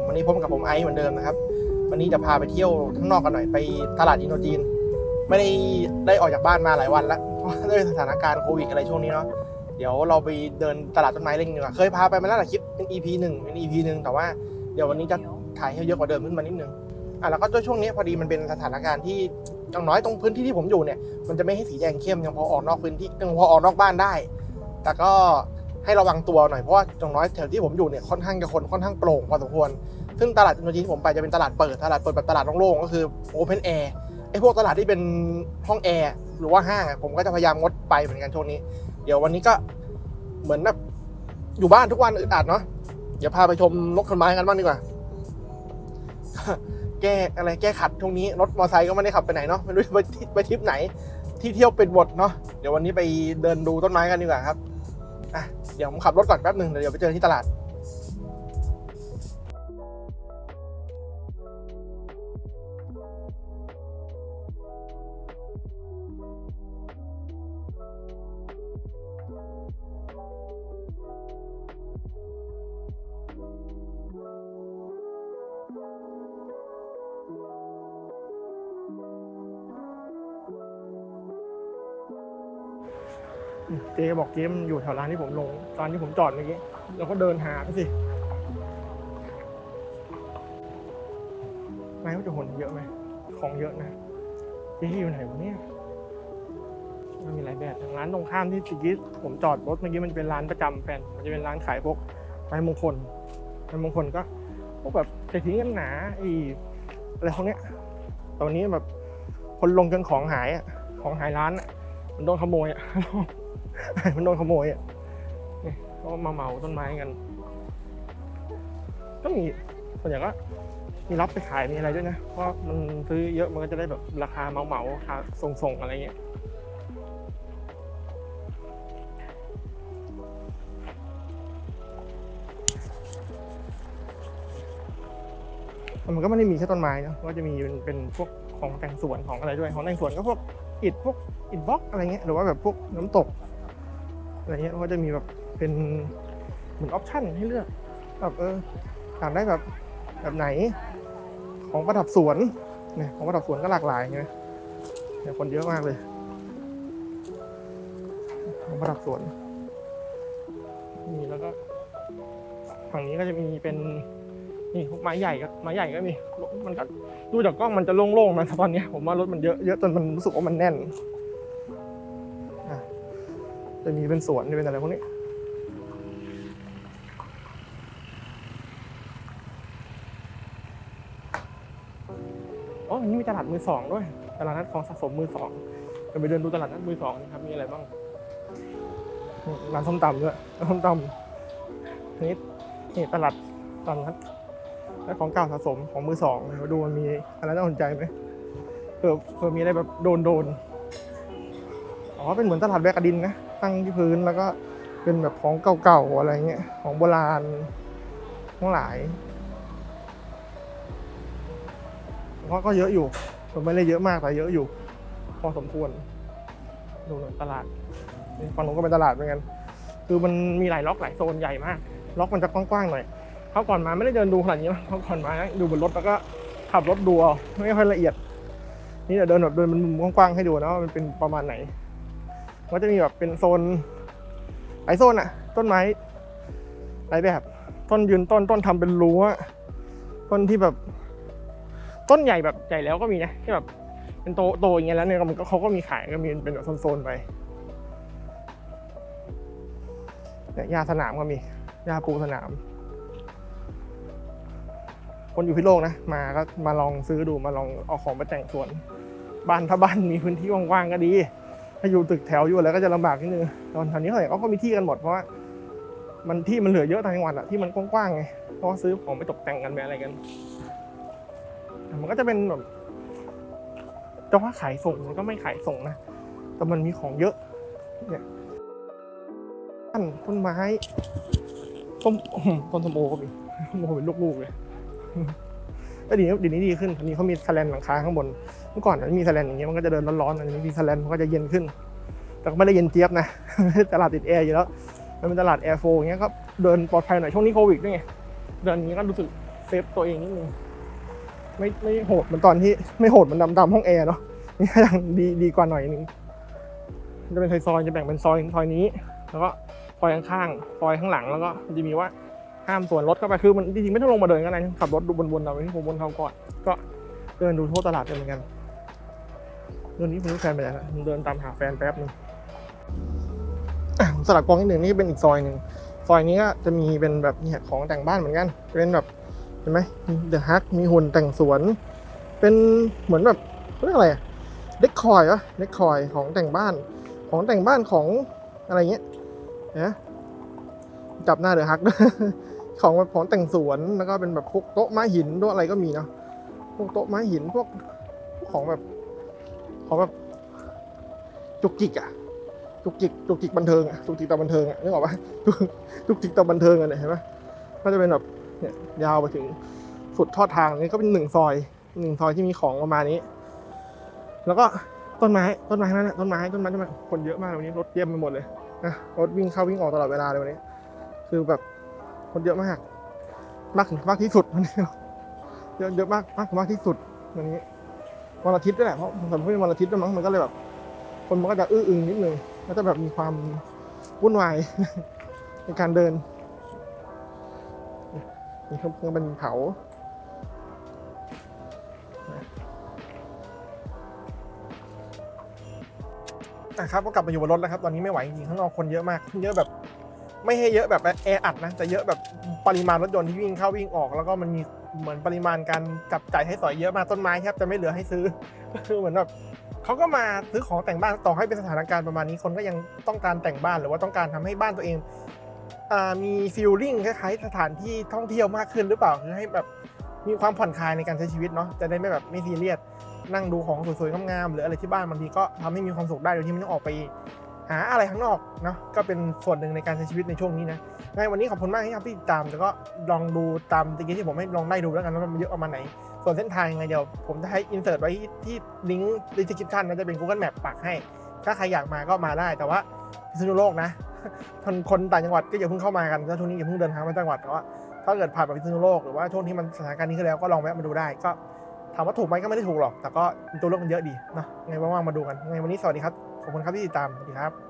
ผมวันนี้พบกับผมไอซ์เหมือนเดิมนะครับ วันนี้จะพาไปเที่ยวข้างนอกกันหน่อยไปตลาดอินโดจีน ไม่ได้ได้ออกจากบ้านมาหลายวันแล้วเพราะด้วยสถานการณ์โควิดอะไรช่วงนี้เนาะเดี๋ยวเราไปเดินตลาดต้นไม้เล่นดีกว่าเคยพาไปมาแล้วแหละคลิปเป็น EP หนึ่งเป็น EP หนึ่งแต่ว่าเดี๋ยววันนี้จะถ่ายให้เยอะกว่าเดิมขึ้นมานิดนึงอะแล้วก็ช่วงนี้พอดีมันเป็นสถานการณ์ที่อย่างน้อยตรงพื้นที่ที่ผมอยู่เนี่ยมันจะไม่ให้สีแดงเข้มยังพอออกนอกพื้นที่ยังพอออกนอกบ้านได้ แต่ก็ ให้ระวังตัวหน่อยเพราะว่าอย่างน้อยแถวที่ผมอยู่เนี่ยค่อนข้างจะคนค่อนข้างโปร่งพอสมควร ซึ่งตลาดอินโดจีนที่ผมไปจะเป็นตลาดเปิดตลาดเปิดแบบตลาดโล่งๆก็คือโอเพนแอร์ไอ้พวกตลาดที่เป็นห้องแอร์หรือว่าห้างผมก็จะพยายามงดไปเหมือนกันช่วงนี้ เดี๋ยววันนี้ก็เหมือนแบบอยู่บ้านทุกวันอึดอัดเนาะเดี๋ยวพาไปชมนกขนไม้กันบ้างดีกว่า แก้อะไรแก้ขัดช่วงนี้รถมอเตอร์ไซค์ก็ไม่ได้ขับไปไหนเนาะไม่รู้ไปที่ไปทริปไหนที่เที่ยวเป็นหมดเนาะเดี๋ยววันนี้ไปเดินดูต้นไม้กันดีกว่าครับ อะเดี๋ยวผมขับรถก่อนแป๊บหนึ่งเดี๋ยวไปเจอที่ตลาด เจ๊บอกเจ๊มันอยู่แถวร้านที่ผมลงตอนที่ผมจอดเมื่อกี้เราก็เดินหาไปสิไม้ว่าจะหนเยอะไหมของเยอะนะเจ๊อยู่ไหนวะเนี่ยมันมีหลายแบบอย่างร้านตรงข้ามที่ตะกี้ผมจอดรถเมื่อกี้มันจะเป็นร้านประจำแฟน มันจะเป็นร้านขายพวกไม้มงคลไม้มงคลก็พวกแบบเศรษฐีเงินหนาไอ้อะไรพวกเนี้ยตอนนี้แบบคนลงจนของหายอะของหายร้านอะมันโดนขโมยอะ มันโดนขโมยอะก็มาเหมาต้นไม้กัน ก็มีส่วนใหญ่ก็มีรับไปขายมีอะไรด้วยนะ เพราะมันซื้อเยอะมันก็จะได้แบบราคาเหมาเหมาๆราคาส่งๆอะไรเงี้ยมันก็ไม่ได้มีแค่ต้นไม้นะก็จะมีเป็นเป็นพวกของแต่งสวนของอะไรด้วย ของแต่งสวนก็พวกอิฐพวกอิฐบล็อกอะไรเงี้ย หรือว่าแบบพวกน้ำตก อะไรเงี้ยก็จะมีแบบเป็นเหมือนออปชั่นให้เลือกแบบเอออยากได้แบบแบบไหน ของประดับสวนเนี่ยของประดับสวนก็หลากหลายไงเนี่ยคนเยอะมากเลย ของประดับสวนนี่แล้วก็ฝั่งนี้ก็จะมีเป็นนี่พวกไม้ใหญ่ก็ไม้ใหญ่ก็มีมันก็ดูจากกล้องมันจะโล่งๆนะตอนนี้ผมว่ารถมันเยอะเยอะจนมันรู้สึกว่ามันแน่น จะมีเป็นสวนจะเป็นอะไรพวกนี้อ๋อนนี้มีตลาดมือสองด้วย ตลาดนัดของสะสมมือสองจะไปเดินดูตลาดนัดมือสองนะครับ มีอะไรบ้าง ร้านส้มตำด้วยร้านส้มตำนี่นี่ตลาดตลาดนัดและของเก่าสะสมของมือสองมาดูมันมีอะไรน่าสนใจไหมเผื่อเผื่อมีอะไรแบบโดนโดน อ๋อ เป็นเหมือนตลาดแบกกระดินนะ ตั้งที่พื้นแล้วก็เป็นแบบของเก่าๆอะไรเงี้ย ของโบราณทั้งหลายเพราะก็เยอะอยู่ผมไม่ได้เยอะมากแต่เยอะอยู่ พอสมควร ดูหน่อยตลาดฝั่งนู้นก็เป็นตลาดเหมือนกัน คือมันมีหลายล็อกหลายโซนใหญ่มาก ล็อกมันจะกว้างๆหน่อยเขาก่อนมาไม่ได้เดินดูขนาดนี้เขาก่อนมาดูบนรถแล้วก็ขับรถดูเอไม่ค่อยละเอียด นี่เดี๋ยวเดินแบบเดินมันมุมกว้างๆให้ดูนะว่ามันเป็นประมาณไหน ก็จะมีแบบเป็นโซนหลายโซนอะต้นไม้หลายแบบ ต้นยืนต้นต้นทำเป็นรั้วต้นที่แบบ ต้นใหญ่แบบใหญ่แล้วก็มีนะที่แบบเป็นโตโตอย่างเงี้ยแล้วเนี่ยมันก็เขาก็มีขายก็มีเป็นแบบโซนๆไปยหญ้าสนามก็มีหญ้าปูสนาม คนอยู่พิโลกนะมาก็มาลองซื้อดูมาลองเอาของมาแต่งสวนบ้านถ้าบ้านมีพื้นที่ว่างๆก็ดี ถ้าอยู่ตึกแถวอยู่อะไรก็จะลำบากนิดนึงตอนแถวนี้เขาเห็นเขาก็มีที่กันหมดเพราะว่ามันที่มันเหลือเยอะต่างจังหวัดอะที่มันกว้างๆไงเพราะซื้อของไปตกแต่งกันไปอะไรกันมันก็จะเป็นแบบจะว่าขายส่งมันก็ไม่ขายส่งนะแต่มันมีของเยอะเนี่ยต้นต้นไม้ต้นต้นสมโอก็มีต้นสมโอเป็นลูกๆเลย แต่ดีนี้ดีนี้ดีขึ้นทีนี้เขามีแสแลนหลังคาข้างบน เมื่อก่อนมันมีแสแลนอย่างเงี้ยมันก็จะเดินร้อนๆอันนี้มีแสแลนมันก็จะเย็นขึ้น แต่ก็ไม่ได้เย็นเจี๊ยบนะ ตลาดติดแอร์อยู่แล้ว มันเป็นตลาดแอร์โฟอย่างเงี้ยก็เดินปลอดภัยหน่อยช่วงนี้โควิดด้วยไง เดินอย่างนี้ก็รู้สึกเซฟตัวเองนิดนึง ไม่ไม่โหดเหมือนตอนที่ไม่โหดเหมือนดำดำห้องแอร์เนาะ นี่ยังดีดีกว่าหน่อยนึง จะเป็นซอยๆจะแบ่งเป็นซอยซอยนี้ แล้วก็ซอยข้างๆซอยข้างหลังแล้วก็จะมีว่า ห้ามสวนรถเข้าไปคือมันจริงๆไม่ต้องลงมาเดินก็ได้ขับรถดูบนๆเราที่ผมบนเขาก่อนก็เดินดูทั่วตลาดกันเหมือนกันเรื่องนี้คุณรู้แฟนไปไหนละเดินตามหาแฟนแป๊บนึงอะผมสลับกองนิดหนึ่งนี่เป็นอีกซอยหนึ่งซอยนี้ก็จะมีเป็นแบบเนี่ยของแต่งบ้านเหมือนกัน เป็นแบบเห็นไหมเดอะฮักมีหุ่นแต่งสวน เป็นเหมือนแบบเรียกอะไรอะเด็กคอยวะเด็กคอยของแต่งบ้าน ของแต่งบ้านของอะไรเงี้ยนะจับหน้าเดอะฮัก ของแบบของแต่งสวนแล้วก็เป็นแบบพวกโต๊ะไม้หินโต๊ะอะไรก็มีเนาะพวกโต๊ะไม้หินพวกของแบบของแบบจุกจิกอะจุกจิกจุกจิกบันเทิงอะจุกจิกตาบันเทิงอะนึกออกปะจุกจิกตาบันเทิงอะเนี่ยเห็นไหมก็จะเป็นแบบเนี่ยยาวไปถึงสุดทอดทางนี่ก็เป็นหนึ่งซอยหนึ่งซอยที่มีของประมาณนี้ แล้วก็ต้นไม้ต้นไม้นั่นแหละต้นไม้ต้นไม้ต้นไม้คนเยอะมากวันนี้รถเต็มไปหมดเลยนะรถวิ่งเข้าวิ่งออกตลอดเวลาเลยวันนี้ คือแบบ คนเยอะมาก มากมากที่สุดวันนี้เยอะเยอะมากมากมากที่สุดวันนี้วันอาทิตย์ด้วยแหละเพราะผมพูดวันอาทิตย์ด้วยมั้งมันก็เลยแบบ คนมันก็จะอื้ออึงนิดนึงแล้วจะแบบมีความวุ่นวายในการเดินนี่เครื่องเป็นเผานะครับก็กลับมาอยู่บนรถแล้วครับ ตอนนี้ไม่ไหวจริงข้างนอกคนเยอะมากเยอะแบบ ไม่ให้เยอะแบบแออัดนะแต่เยอะแบบปริมาณรถยนต์ที่วิ่งเข้าวิ่งออก แล้วก็มันมีเหมือนปริมาณการจับจ่ายให้สอยเยอะมากต้นไม้แทบจะไม่เหลือให้ซื้อคือเหมือนแบบเขาก็มาซื้อของแต่งบ้านต่อให้เป็นสถานการณ์ประมาณนี้คนก็ยังต้องการแต่งบ้านหรือว่าต้องการทำให้บ้านตัวเองมีฟีลลิ่งคล้ายๆสถานที่ท่องเที่ยวมากขึ้นหรือเปล่าคือให้แบบมีความผ่อนคลายในการใช้ชีวิตเนาะจะได้ไม่แบบไม่ซีเรียสนั่งดูของสวยๆงามๆหรืออะไรที่บ้านบางทีก็ทำให้มีความสุขได้โดยที่ไม่ต้องออกไป หาอะไรข้างนอกเนาะก็เป็นส่วนหนึ่งในการใช้ชีวิตในช่วงนี้นะในวันนี้ขอบคุณมากที่ครับที่ตามแล้วก็ลองดูตามตะกี้ที่ผมให้ลองไล่ดูแล้วกันว่ามันเยอะประมาณไหน ส่วนเส้นทางไงเดี๋ยวผมจะให้อินเสิร์ตไว้ที่ที่ลิงก์ดิสคริปชันนะจะเป็น Google Map ปักให้ ถ้าใครอยากมาก็มาได้ แต่ว่าพิษณุโลกนะคนคนต่างจังหวัดก็อย่าเพิ่งเข้ามากันแล้วช่วงนี้อย่าเพิ่งเดินทางมาจังหวัดแต่ว่าถ้าเกิดผ่านไปพิษณุโลกหรือว่าช่วงที่มันสถานการณ์นี้ขึ้นแล้วก็ลองแวะมาดูได้ก็ถามว่าถูกไหมก็ไม่ได้ถูกหรอก แต่ก็ตัวเลือกมันเยอะดีนะไงว่างๆมาดูกันไงวันนี้สวัสดีครับ ขอบคุณครับที่ติดตามสวัสดีครับ